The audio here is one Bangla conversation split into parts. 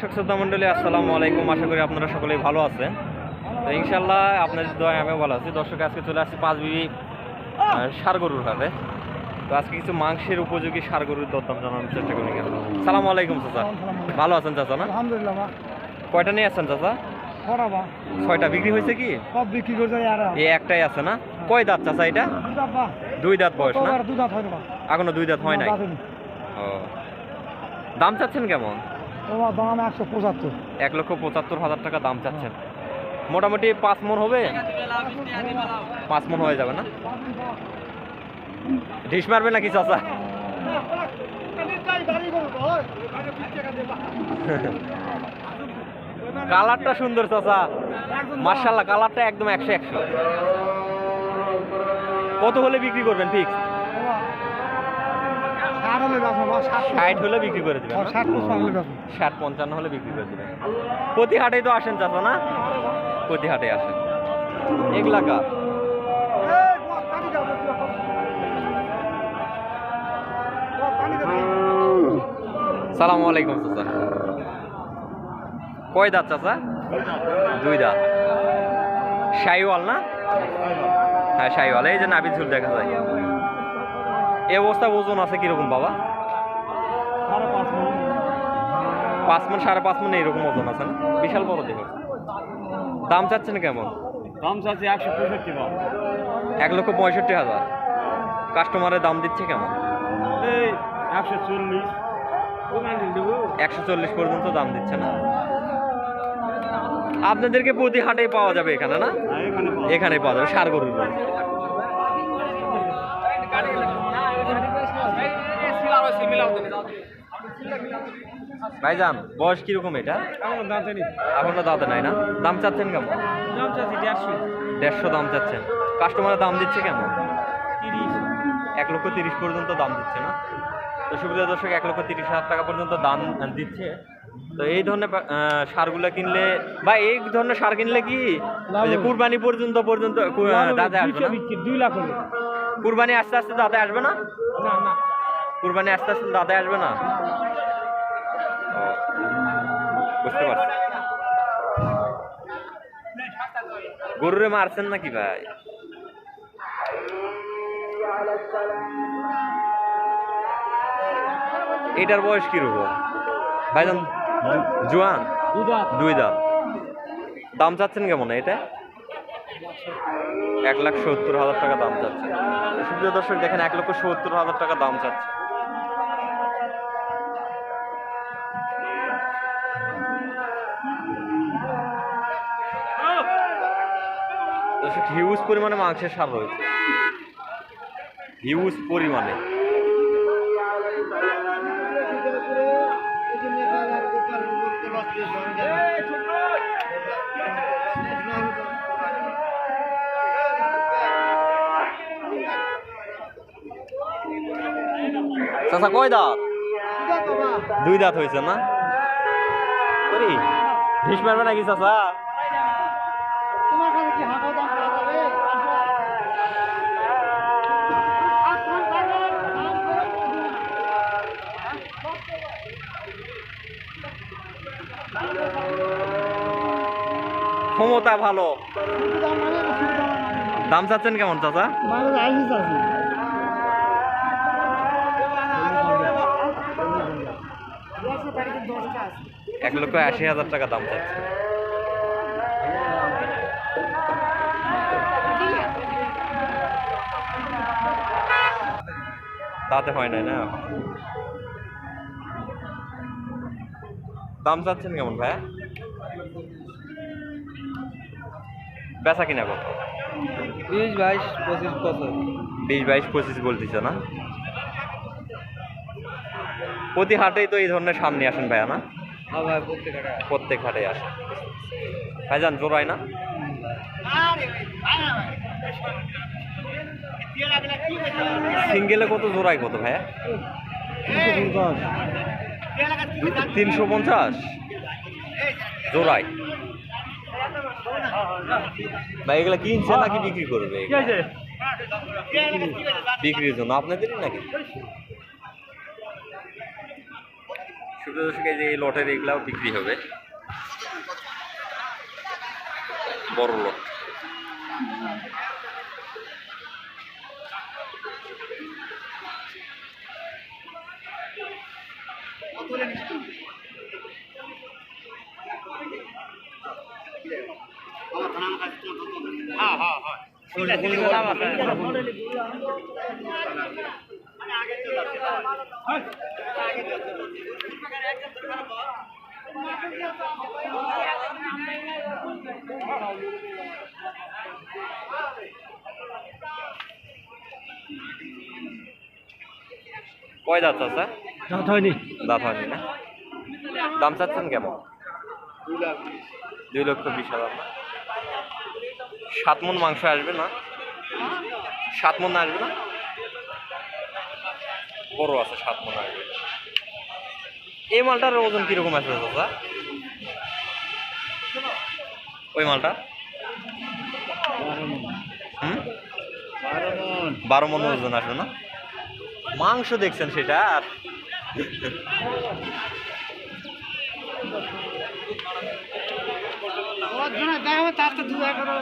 দর্শক শ্রদ্ধা মণ্ডলী আসসালামু আলাইকুম। আশা করি আপনারা সকলেই ভালো আছেন। তো ইনশাল্লাহ আপনাদের দোয়া আমিও ভালো আছি। দর্শক আজকে চলে আসছি পাঁচ বিবি সার গরুর হাটে। তো আজকে কিছু মাংসের উপযোগী সার গরুর দরদাম জানানোর চেষ্টা করি কেন সালাম আলাইকুম চাচা। ভালো আছেন চাচা না? আলহামদুলিল্লাহ কয়টা নিয়ে আসছেন চাচা? ছয়টা বিক্রি হয়েছে কি? সব বিক্রি করে এই একটাই আছে না? কয় দাঁত চাচা এটা? দুই দাঁত বয়স না? এখনও দুই দাঁত হয় নাই? ও। দাম চাচ্ছেন কেমন? তোমার দাম একশো পঁচাত্তর। এক লক্ষ পঁচাত্তর হাজার টাকা দাম চাচ্ছেন। মোটামুটি পাঁচ মন হবে? পাঁচ মন হয়ে যাবে না? ঢিস মারবে নাকি চাচা? কালারটা সুন্দর চাচা। মার্শাল্লাহ কালারটা একদম একশো একশো। কত হলে বিক্রি করবেন ফিক্স ষাট হলে ষাট হলে বিক্রি করে দেবেন? ষাট পঁচপান্ন হলে ষাট পঞ্চান্ন হলে বিক্রি করে দেবেন। প্রতি হাটেই তো আসেন চাচা না? প্রতি হাটে আসেন। এগুলা কার? সালাম আলাইকুম চাচা। কয় দাঁত চাচা? দুই দাঁত। শাইওয়াল না? হ্যাঁ শাইওয়াল এই যে নাবির ঝুল দেখা যায়। এ অবস্থা ওজন আছে কীরকম বাবা? পাঁচ মন। সাড়ে পাঁচ মন এইরকম ওজন আছে না? বিশাল বড় দেখো। দাম চাচ্ছেন কেমন? দাম চাচ্ছি একশো পঁয়ষট্টি এক লক্ষ পঁয়ষট্টি হাজার। কাস্টমারের দাম দিচ্ছে কেমন? এই একশো চল্লিশ। একশো চল্লিশ পর্যন্ত দাম দিচ্ছে না। আপনাদেরকে প্রতি হাটেই পাওয়া যাবে এখানে না? এখানে পাওয়া যাবে। সার গরুর ভাইজান বয়স কীরকম এটা? এখনও দাঁতে নাই না? দাম চাচ্ছেন কেমন? দাম চাচ্ছি দেড়শো। দেড়শো দাম চাচ্ছেন। কাস্টমারের দাম দিচ্ছে কেমন? তিরিশ। এক লক্ষ তিরিশ পর্যন্ত দাম দিচ্ছে না? তো সুবিধা দর্শক এক লক্ষ তিরিশ হাজার টাকা পর্যন্ত দাম দিচ্ছে। তো এই ধরনের সারগুলো কিনলে বা এই ধরনের সার কিনলে কি কুরবানি পর্যন্ত পর্যন্ত দাঁতে আসবে না? দুই লাখ কুরবানি আস্তে আস্তে দাঁতে আসবে না? না না। কুরবানি আস্তে আস্তে দাঁতে আসবে না? বুঝতে পারছি। গরুরে মারছেন নাকি ভাই? এটার বয়স কীরকম ভাইজান, জোয়ান? দুই দাম দাম চাচ্ছেন কেমন এটা? এক লাখ সত্তর হাজার টাকা দাম চাচ্ছে সুপ্রিয় দর্শক, দেখেন এক লক্ষ সত্তর হাজার টাকা দাম চাচ্ছে। হিউজ পরিমাণে মাংসের সার রয়েছে। হিউজ পরিমাণে। কয় দাঁত? দুই দাঁত হয়েছে না? ঢিস মারবে নাকি চাচা? ক্ষমতা ভালো। দাম চাচ্ছেন কেমন, চাচা? এক লক্ষ আশি হাজার টাকা দাম চাচ্ছে। তাতে হয় নাই না? দাম চাচ্ছেন কেমন, ভাইয়া? বেচা কিনা কত? বিশ বাইশ পঁচিশ বছর বিশ বাইশ পঁচিশ বলতেছে না? প্রতি হাটেই তো এই ধরনের সামনে আসেন ভাইয়া না? প্রত্যেক টাকা প্রত্যেক হাটে আসে। ভাইজান জোড়ায় না? সিঙ্গেলে কত জোড়ায় কত ভাইয়া? তিনশো পঞ্চাশ? জোড়ায়। ভাই এগুলা কিনছে নাকি বিক্রি করবে? বিক্রির জন্য আপনাদেরই নাকি? সুপ্রিয় দর্শক যে লটের এগুলাও বিক্রি হবে। বড় লট। হ্যাঁ হ্যাঁ হ্যাঁ কয় দাঁত আছে? দাঁত হয়নি। দাঁত হয়নি না? দাম চাচ্ছেন কেমন? দুই লক্ষ বিশ হাজার। সাত মন মাংস আসবে না। সাত মন আসবে না? বড় আছে, সাত মন আসবে। এই মালটার ওজন কীরকম আছে দাদা ওই মালটা হুম? বারো মন ওজন আসবে না? মাংস দেখছেন সেটা? আর তার তো দু এগারো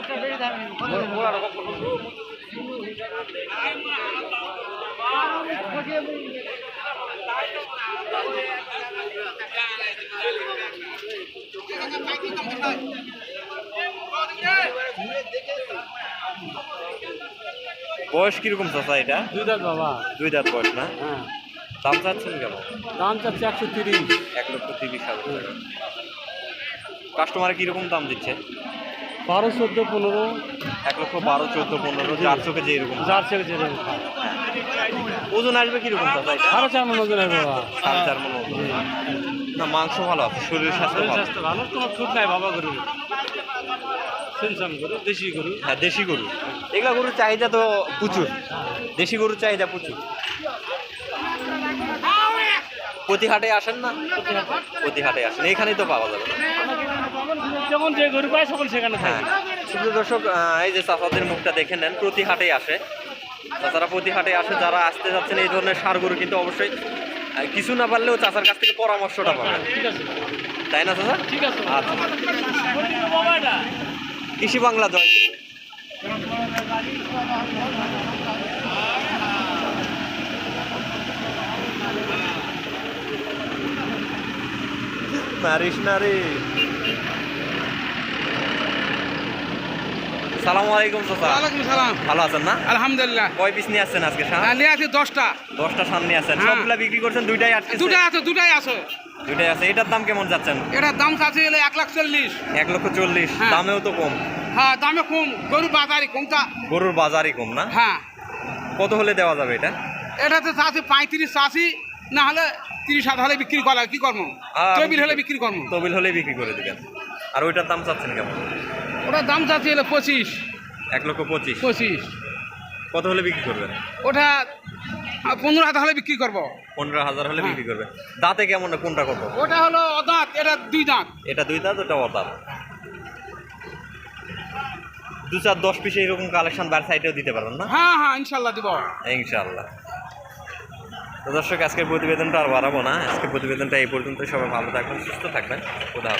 বয়স কীরকম চাচা এটা? দুই দাঁত বাবা। দুই দাঁত বয়স না? হ্যাঁ। দাম চাচ্ছেন কেমন? দাম চাচ্ছে একশো তিরিশ। এক লক্ষ তিরিশ হাজার টাকা। কাস্টমারে কীরকম দাম দিচ্ছে? বারো চোদ্দ পনেরো। এক লক্ষ বারো চোদ্দ পনেরো চার চোখে যে এরকম যার থেকে যেরকম। ওজন আসবে কীরকম সাড়ে চার মন ওজন আসবে সাড়ে চার মন। না মাংস ভালো আছে শরীর স্বাস্থ্য স্বাস্থ্য ভালো। তোমার ছুট নাই বাবা গরু। গরু দেশি গরু। হ্যাঁ দেশি গরু। এগুলো গরুর চাহিদা তো প্রচুর। দেশি গরুর চাহিদা প্রচুর। প্রতি হাটে আসেন না? প্রতি হাটে। আসেন। এখানেই তো পাওয়া যাবে যেমন যে গরু পায় সকল সেখানে হ্যাঁ শুধু দর্শক এই যে চাষাদের মুখটা দেখে নেন প্রতি হাটেই আসে। চাচারা প্রতি হাটে আসে যারা আসতে যাচ্ছেন এই ধরনের সার গরু কিন্তু অবশ্যই কিছু না পারলেও চাচার কাছ থেকে পরামর্শটা পাবেন। তাই না চাচা? ঠিক আছে। আচ্ছা। কৃষি বাংলা জয়। মারিস না সালামু আলাইকুম চাচা। ওয়ালাইকুম সালাম। ভালো আছেন না? আলহামদুলিল্লাহ। কয় পিস নিয়ে আসছেন আজকে সার নিয়ে আছে দশটা। দশটা সার নিয়ে আসছেন হ্যাঁ। সবগুলা বিক্রি করছেন দুইটাই আটকে দুটাই আছে দুটাই আছে। আছে। এটার দাম কেমন যাচ্ছেন? এটার দাম আছে এলে এক লাখ চল্লিশ। এক লক্ষ চল্লিশ। হ্যাঁ। দামেও তো কম। হ্যাঁ দামে কম। গরুর বাজারই কম না? হ্যাঁ। কত হলে দেওয়া যাবে এটা? এটাতে আছে পঁয়ত্রিশ চাষি না হলে তিরিশ হাজার হলে বিক্রি করা কি করব? চবির হলে বিক্রি করব। তবিল হলেই বিক্রি করে দেবেন। আর ওইটার দাম চাচ্ছেন কেমন? ওটার দাম চাচ্ছে এলে পঁচিশ। এক লক্ষ পঁচিশ। পঁচিশ। কত হলে বিক্রি করবেন? ওটা পনেরো হাজার হলে বিক্রি করব। পনেরো হাজার হলে হ্যাঁ। বিক্রি করবে দাঁতে কেমন কোনটা কত? ওটা হলো অদাঁত এটা দুই দাঁত। এটা দুই দাঁত ওটা অদাঁত। দু চার দশ পিসে এরকম কালেকশন বার সাইডেও দিতে পারবেন না? হ্যাঁ হ্যাঁ ইনশাল্লাহ দিব। ইনশাল্লাহ। তো দর্শক আজকের প্রতিবেদনটা আর বাড়াবো না। আজকের প্রতিবেদনটা এই পর্যন্ত সবাই ভালো থাকবেন সুস্থ থাকবেন। খোদা